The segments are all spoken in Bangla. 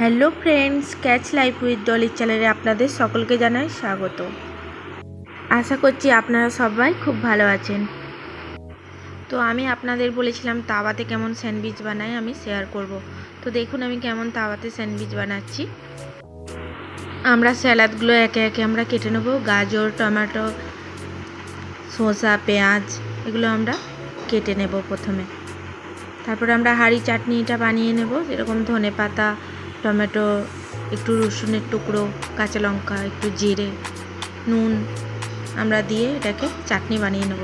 Hello friends, catch life with ডলির চ্যানেলে আপনাদের সকলকে জানাই স্বাগত। আশা করছি আপনারা সবাই খুব ভালো আছেন। তো আমি আপনাদের বলেছিলাম তাওয়াতে কেমন স্যান্ডউইচ বানাই, আমি শেয়ার করব। তো দেখুন আমি কেমন তাওয়াতে স্যান্ডউইচ বানাচ্ছি। আমরা স্যালাদগুলো একে একে আমরা কেটে নেব। গাজর, টমেটো, শসা, পেঁয়াজ, এগুলো আমরা কেটে নেব প্রথমে। তারপরে আমরা হাঁড়ি চাটনিটা বানিয়ে নেব, যেরকম ধনে পাতা টমেটো, একটু রসুনের টুকরো, কাঁচা লঙ্কা, একটু জিরে, নুন, আমরা দিয়ে এটাকে চাটনি বানিয়ে নেব।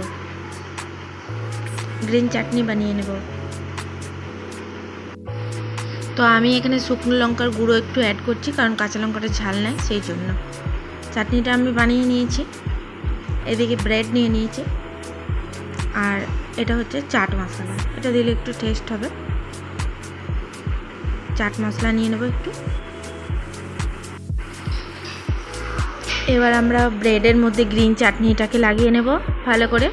গ্রিন চাটনি বানিয়ে নেব। তো আমি এখানে শুকনো লঙ্কার গুঁড়ো একটু অ্যাড করছি, কারণ কাঁচা লঙ্কাটা ঝাল নেয়, সেই জন্য। চাটনিটা আমি বানিয়ে নিয়েছি। এদিকে ব্রেড নিয়ে নিয়েছি। আর এটা হচ্ছে চাট মশলা। এটা দিলে একটু টেস্ট হবে। চাট মশলা নিয়ে নেব একটু। এবার আমরা ব্রেডের মধ্যে গ্রিন চাটনিটাকে লাগিয়ে নেব ভালো করে।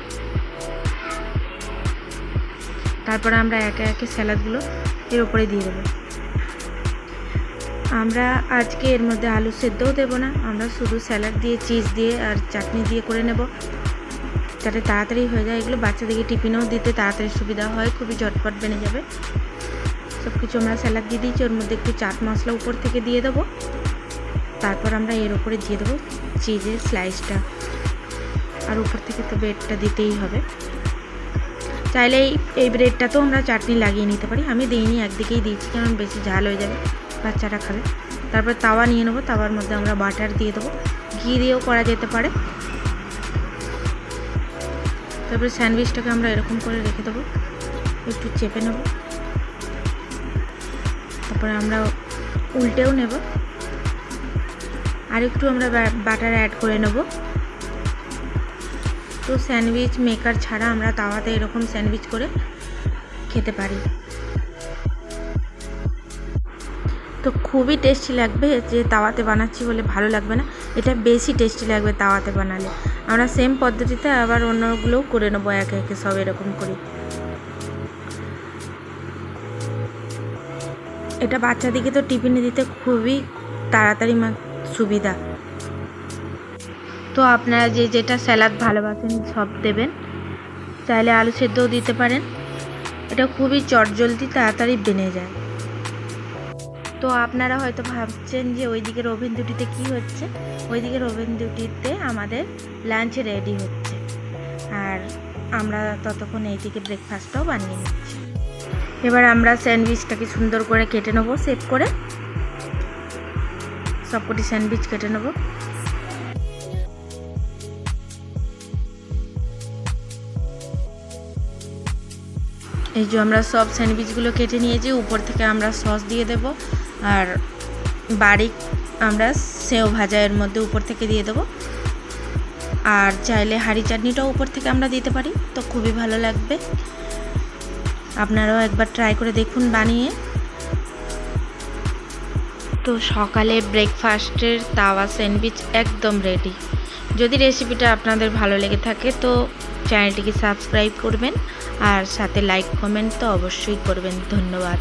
তারপরে আমরা একে একে স্যালাডগুলো এর উপরে দিয়ে দেবো। আমরা আজকে এর মধ্যে আলু সেদ্ধও দেবো না, আমরা শুধু স্যালাড দিয়ে, চিজ দিয়ে আর চাটনি দিয়ে করে নেব। যাতে তাড়াতাড়ি হয়ে যায় এগুলো, বাচ্চাদেরকে টিফিনেও দিতে তাড়াতাড়ি সুবিধা হয়, খুবই ঝটপট বেনে যাবে। সব কিছু আমরা স্যালাড দিয়ে দিয়েছি, ওর মধ্যে একটু চাট মশলা উপর থেকে দিয়ে দেবো। তারপর আমরা এর উপরে দিয়ে দেবো চিজের স্লাইসটা আর উপর থেকে তো ব্রেডটা দিতেই হবে। চাইলে এই এই ব্রেডটাতেও আমরা চাটনি লাগিয়ে নিতে পারি। আমি দিইনি, একদিকেই দিয়েছি, কারণ বেশি ঝাল হয়ে যাবে, বাচ্চারা খাবে। তারপর তাওয়া নিয়ে নেব, তাওয়ার মধ্যে আমরা বাটার দিয়ে দেবো। ঘি দিয়েও করা যেতে পারে। তারপরে স্যান্ডউইচটাকে আমরা এরকম করে রেখে দেবো। একটু চেপে নেব। তারপরে আমরা উল্টেও নেব। আর একটু আমরা বাটার অ্যাড করে নেব। তো স্যান্ডউইচ মেকার ছাড়া আমরা তাওয়াতে এরকম স্যান্ডউইচ করে খেতে পারি। তো খুবই টেস্টি লাগবে যে তাওয়াতে বানাচ্ছি বলে ভালো লাগবে না। এটা বেশি টেস্টি লাগবে তাওয়াতে বানালে। আমরা সেম পদ্ধতিতে আবার অন্যগুলোও করে নেব একে একে সব এরকম করে। এটা বাচ্চাদিকে তো টিফিনে দিতে খুবই তাড়াতাড়ি সুবিধা। তো আপনারা যে যেটা স্যালাড ভালোবাসেন সব দেবেন। চাইলে আলু সেদ্ধও দিতে পারেন। এটা খুবই চটজলদি তাড়াতাড়ি বেনে যায়। তো আপনারা হয়তো ভাবছেন যে ওই দিকের ওভেন দুটিতে কি হচ্ছে? ওই দিকের ওভেন দুটিতে আমাদের লাঞ্চ রেডি হচ্ছে। আর আমরা ততক্ষণ এইদিকে ব্রেকফাস্টটাও বানিয়ে নিচ্ছি। এবার আমরা স্যান্ডউইচটাকে সুন্দর করে কেটে নেব সেট করে। সবকটি স্যান্ডউইচ কেটে নেব। এই যে আমরা সব স্যান্ডউইচগুলো কেটে নিয়েছি, উপর থেকে আমরা সস দিয়ে দেব, আর বারিক আমরা সেও ভাজা এর মধ্যে উপর থেকে দিয়ে দেবো। আর চাইলে হাঁড়ি চাটনিটাও উপর থেকে আমরা দিতে পারি, তো খুবই ভালো লাগবে। আপনারাও একবার ট্রাই করে দেখুন বানিয়ে। তো সকালে ব্রেকফাস্টের তাওয়া স্যান্ডউইচ একদম রেডি যদি রেসিপিটা আপনাদের ভালো লেগে থাকে, তো চ্যানেলটিকে সাবস্ক্রাইব করবেন আর সাথে লাইক কমেন্ট তো অবশ্যই করবেন। ধন্যবাদ।